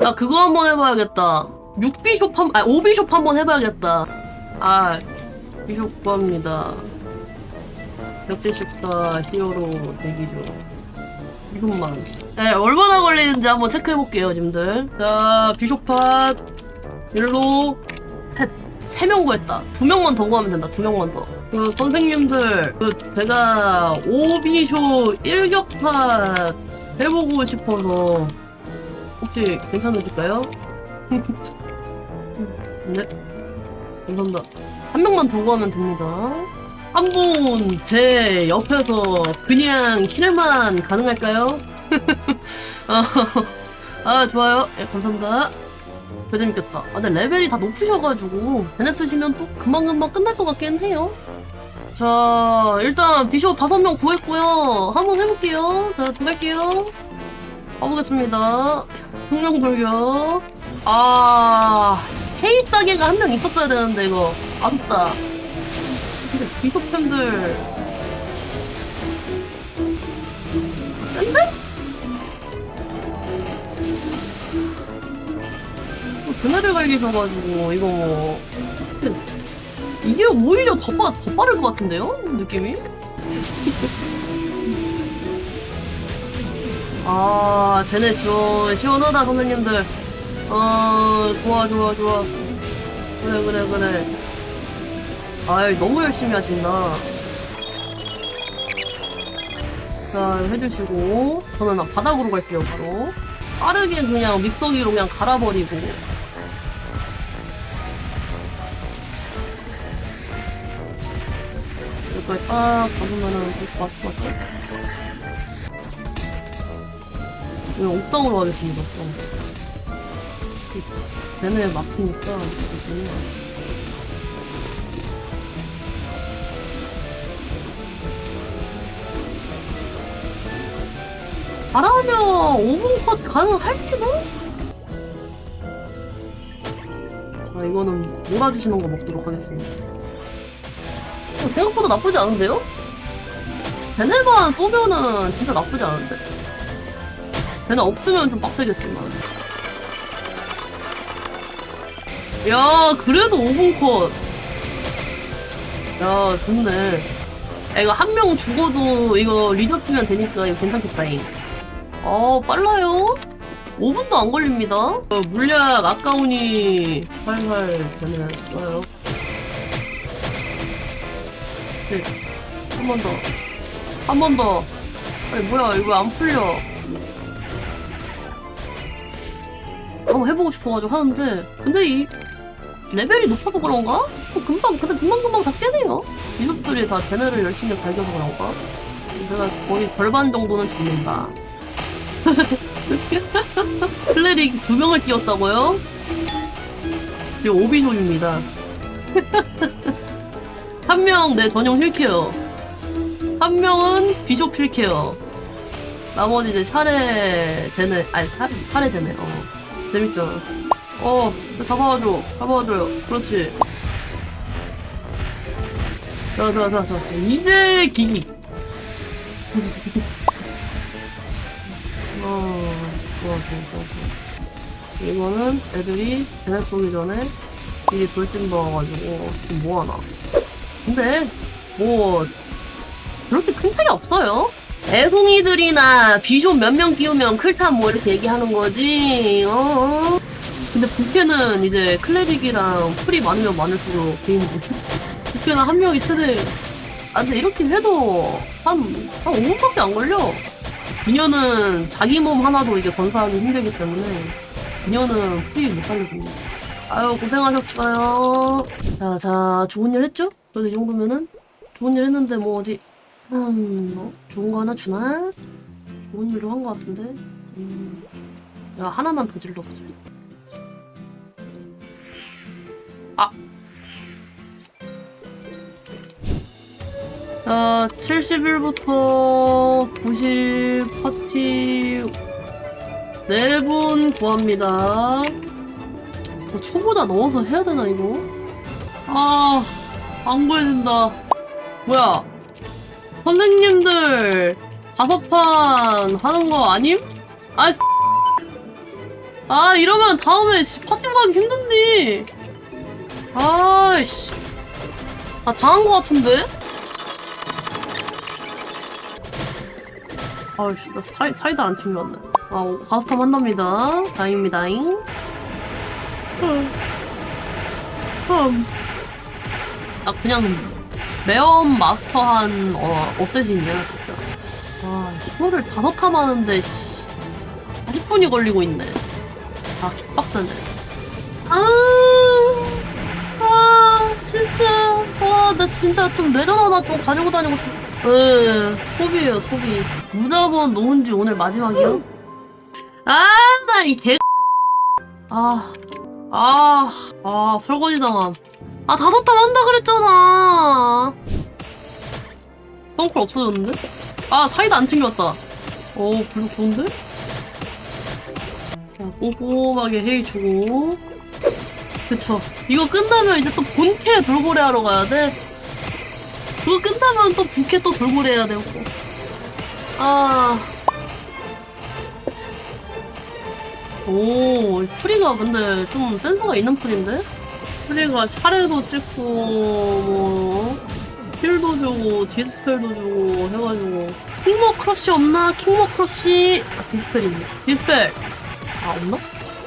나 그거 한번 해봐야겠다. 6비숍 한, 아, 5비숍 한번 해봐야겠다. 아, 비숍 구합니다. 벽제 식사 히어로 대기 중. 이것만. 네, 얼마나 걸리는지 한번 체크해볼게요, 님들. 자, 비숍 팟, 일로, 셋. 세 명 구했다. 두 명만 더 구하면 된다, 두 명만 더. 그, 선생님들, 그, 제가 5비숍 1격팟 해보고 싶어서, 혹시 괜찮으실까요? 네. 감사합니다. 한 명만 더 구하면 됩니다. 한 분 제 옆에서 그냥 힐만 가능할까요? 아, 아 좋아요. 예, 감사합니다. 더 재밌겠다. 아, 근데 레벨이 다 높으셔가지고 걔네 쓰시면 또 금방금방 끝날 것 같긴 해요. 자, 일단 비숍 다섯 명 구했고요. 한번 해볼게요. 자, 들어갈게요. 가보겠습니다. 혁명불교. 아, 헤이 따개가 한 명 있었어야 되는데, 이거. 아쉽다. 근데 비속편들. 센데? 또 제네를 갈기셔가지고, 이거 이게 오히려 더, 빠, 더 빠를 것 같은데요? 느낌이? 아, 쟤네 좀 시원하다, 선생님들. 어, 좋아, 좋아, 좋아. 그래, 그래, 그래. 아이, 너무 열심히 하신다. 자, 해주시고. 저는 바닥으로 갈게요, 바로. 빠르게 그냥 믹서기로 그냥 갈아버리고. 여기까지 딱 잡으면은 더 좋았을 것 같아. 네, 옥상으로 가겠습니다. 옥상. 걔네 막히니까 잘하면 5분 컷 가능할지도? 자 이거는 몰아주시는 거 먹도록 하겠습니다. 어, 생각보다 나쁘지 않은데요? 걔네만 쏘면은 진짜 나쁘지 않은데? 걔네 없으면 좀 빡세겠지만. 야, 그래도 5분 컷. 야, 좋네. 야, 이거 한 명 죽어도 이거 리더 쓰면 되니까 이거 괜찮겠다잉. 어, 빨라요. 5분도 안 걸립니다. 어, 물약 아까우니 활활. 좋아요. 네. 한번 더. 한 번 더. 아니, 뭐야, 이거 안 풀려. 한번 해보고 싶어가지고 하는데, 근데 이, 레벨이 높아서 그런가? 어, 금방, 근데 금방금방 다 깨네요. 이속들이 다 쟤네를 열심히 발견해서 그런가? 내가 거의 절반 정도는 잡는다. 클레릭 두 명을 띄웠다고요? 지금 오비존입니다. 한 명 내 전용 힐케어. 한 명은 비숍 힐케어. 나머지 이제 샤레 제네, 아니 샤레, 샤레 제네. 어. 재밌죠? 어, 저 잡아와줘. 잡아와줘요. 그렇지. 자, 자, 자, 자. 이제 기기. 어, 좋아, 좋아, 좋아. 이거는 애들이 쟤네 쏘기 전에 미리 돌진 넣어가지고 좀 모아놔. 근데, 뭐, 그렇게 큰 차이 없어요. 애송이들이나 비숍 몇 명 끼우면 클탑 뭐 이렇게 얘기하는 거지, 어? 근데 부캐는 이제 클레릭이랑 풀이 많으면 많을수록 게임이 뭐지? 부캐는 한 명이 최대, 아, 근데 이렇게 해도 한, 한 5분밖에 안 걸려. 비녀는 자기 몸 하나도 이게 건사하기 힘들기 때문에 비녀는 풀이 못 살려줍니다. 아유, 고생하셨어요. 자, 자, 좋은 일 했죠? 그래도 이 정도면은? 좋은 일 했는데 뭐 어디, 음, 뭐, 좋은 거 하나 주나? 좋은 일로 한 거 같은데? 음, 야, 하나만 더 질러보자. 아! 자, 71부터 90 파티 4분 구합니다. 저 초보자 넣어서 해야 되나, 이거? 아, 안 구해진다. 뭐야? 선생님들 다섯 판 하는 거 아님? 아, 아 이러면 다음에 씨, 파티 가기 힘든데 아이씨 아 당한 거 같은데? 아이씨 나 사이, 사이다 안 챙겨왔네 아 오, 가스텀 한답니다 다행입니다잉. 아 그냥 매엄 마스터한 어, 어쌔신이야 진짜. 아 이거를 다섯 탐 하는데 씨. 40분이 걸리고 있네. 아 킥박스네 아, 아 진짜. 와나 진짜 좀 내전 하나 좀 가지고 다니고 싶어 예 소비예요 소비 무자본 놓은 지 오늘 마지막이요? 아나 이 개... 아, 아, 아, 설거지 당함. 아, 다섯 탐 한다 그랬잖아. 덩쿨 없어졌는데? 아, 사이다 안 챙겨왔다. 오, 블루 좋은데? 자, 꼼꼼하게 회의 주고. 그쵸. 이거 끝나면 이제 또 본캐 돌고래 하러 가야 돼. 그거 끝나면 또 부캐 또 돌고래 해야 되고. 아. 오, 이 프리가 근데 좀 센서가 있는 프리인데? 프리가 샤레도 찍고, 뭐, 힐도 주고, 디스펠도 주고, 해가지고. 킹모 크러쉬 없나? 킹모 크러쉬. 아, 디스펠 있네. 디스펠! 아, 없나?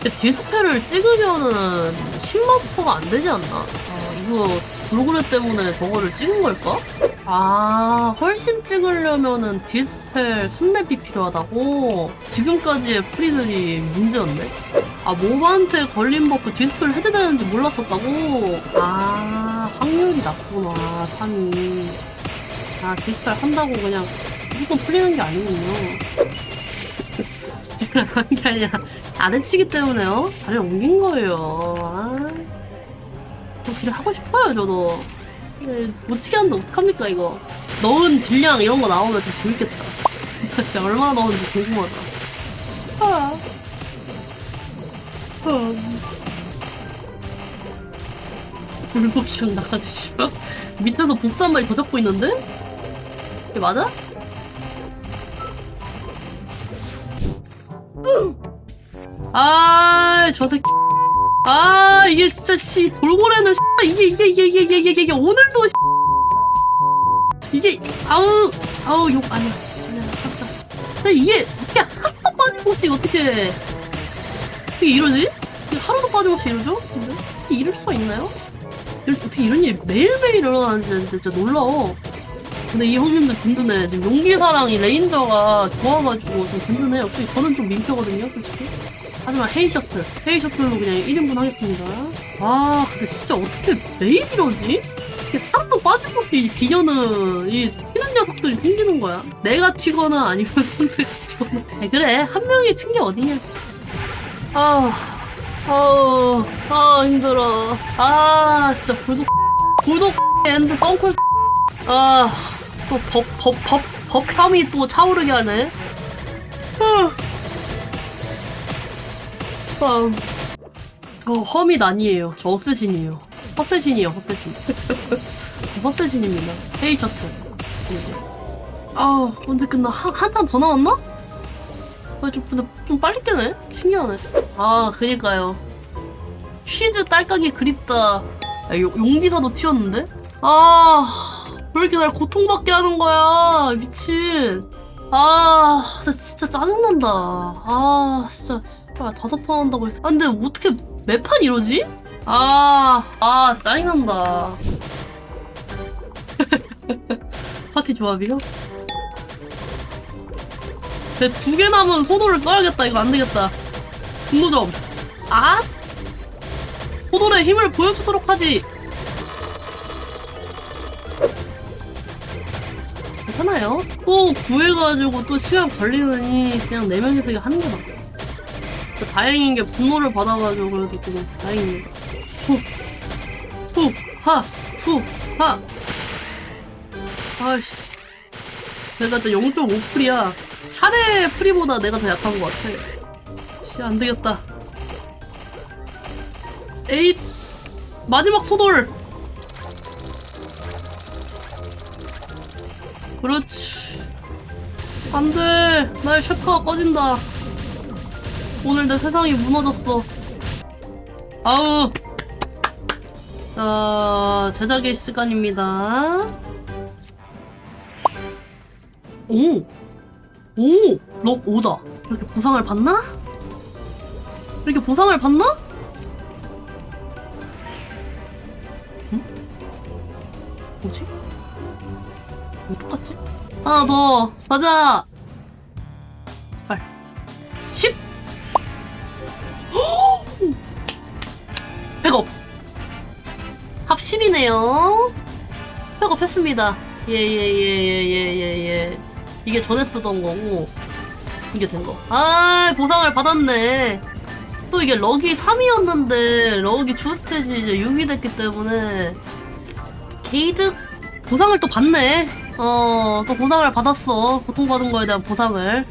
근데 디스펠을 찍으면은 10마스터가 안 되지 않나? 아, 이거 돌고래 때문에 저거를 찍은 걸까? 아, 훨씬 찍으려면은 디스펠 3렙이 필요하다고? 지금까지의 프리들이 문제였네? 아, 모바한테 걸린 버프 디스펠 해제되는지 몰랐었다고? 아, 확률이 낮구나, 3이. 아, 디스펠 한다고 그냥 무조건 풀리는 게 아니군요. 하는 게 아니라 아래치기 때문에요? 자리를 옮긴 거예요. 아, 딜 하고 싶어요, 저도. 네, 못 치게 하는데 어떡합니까 이거 넣은 딜량 이런 거 나오면 좀 재밌겠다 진짜 얼마나 넣었는지 궁금하다 아. 음. 불속시랑 나가듯이 밑에서 보스 한 마리 더 잡고 있는데? 이게 맞아? 아, 저 새끼. 아, 이게 진짜 씨 돌고래는 씨, 이게 이게 이게 이게 이게 이게, 이게 오늘도 씨, 이게 아우 아우 욕 아니야 아니야 참자. 근데 이게 어떻게 하루도 빠짐없이 어떻게 어떻게 이러지? 하루도 빠짐없이 이러죠? 근데 어떻게 이럴 수가 있나요? 어떻게 이런 일이 매일매일 일어나는지 진짜 놀라워. 근데 이 형님들 든든해. 지금 용기사랑 이 레인저가 좋아가지고 좀 든든해요. 솔직히 저는 좀 민폐거든요, 솔직히. 하지만 헤이 셔틀, 헤이 셔틀로 그냥 1인분 하겠습니다. 아, 근데 진짜 어떻게 매일 이러지? 하나도 빠짐없이 이 비녀는 이 튀는 녀석들이 생기는 거야. 내가 튀거나 아니면 상대가 튀거나. 아니, 그래, 한 명이 튄 게 어디냐. 아, 아우, 아, 힘들어. 아, 진짜 불독, 불독 앤드 썬콜 아, 또 법, 법, 법, 법함이 또 차오르게 하네. 후. 음. 저 험이 아니에요. 저 어쌔신이에요. 헛세신이에요, 헛세신. 저 헛세신입니다. 헤이 셔틀. 아우, 언제 끝나? 한, 한 판 더 나왔나? 아, 좀, 근데 좀 빨리 깨네? 신기하네. 아, 그니까요. 퀴즈 딸깍이 그립다. 야, 용- 용기사도 튀었는데? 아, 왜 이렇게 날 고통받게 하는 거야? 미친. 아, 나 진짜 짜증난다. 아, 진짜. 아, 다섯 판 한다고 했어. 아, 근데 어떻게 매판 이러지? 아, 아, 짜증난다. 파티 조합이요? 내 두 개 남은 소도를 써야겠다. 이거 안 되겠다. 분노점. 아? 소돌의 힘을 보여주도록 하지. 괜찮아요. 또 구해가지고 또 시간 걸리느니 그냥 네 명이서 이거 하는 게 맞아요. 그 다행인 게 분노를 받아가지고 그래도 좀 다행입니다. 후, 후, 하, 후, 하. 아이씨. 내가 진짜 0.5풀이야. 차례 풀이보다 내가 더 약한 것 같아. 씨, 안 되겠다. 에잇! 마지막 소돌! 그렇지. 안 돼. 나의 셰퍼가 꺼진다. 오늘 내 세상이 무너졌어. 아우. 자, 제작의 시간입니다. 오! 오! 럭 5다. 이렇게 보상을 받나? 이렇게 보상을 받나? 응? 뭐지? 왜 똑같지? 하나 더! 가자! 제발. 10! 백업! 합 10이네요. 백업 했습니다. 예, 예, 예, 예, 예, 예, 예. 이게 전에 쓰던 거고, 이게 된 거. 아, 보상을 받았네. 또 이게 럭이 3이었는데, 럭이 주 스탯이 이제 6이 됐기 때문에, 게이드 보상을 또 받네. 어, 또 보상을 받았어. 고통받은 거에 대한 보상을.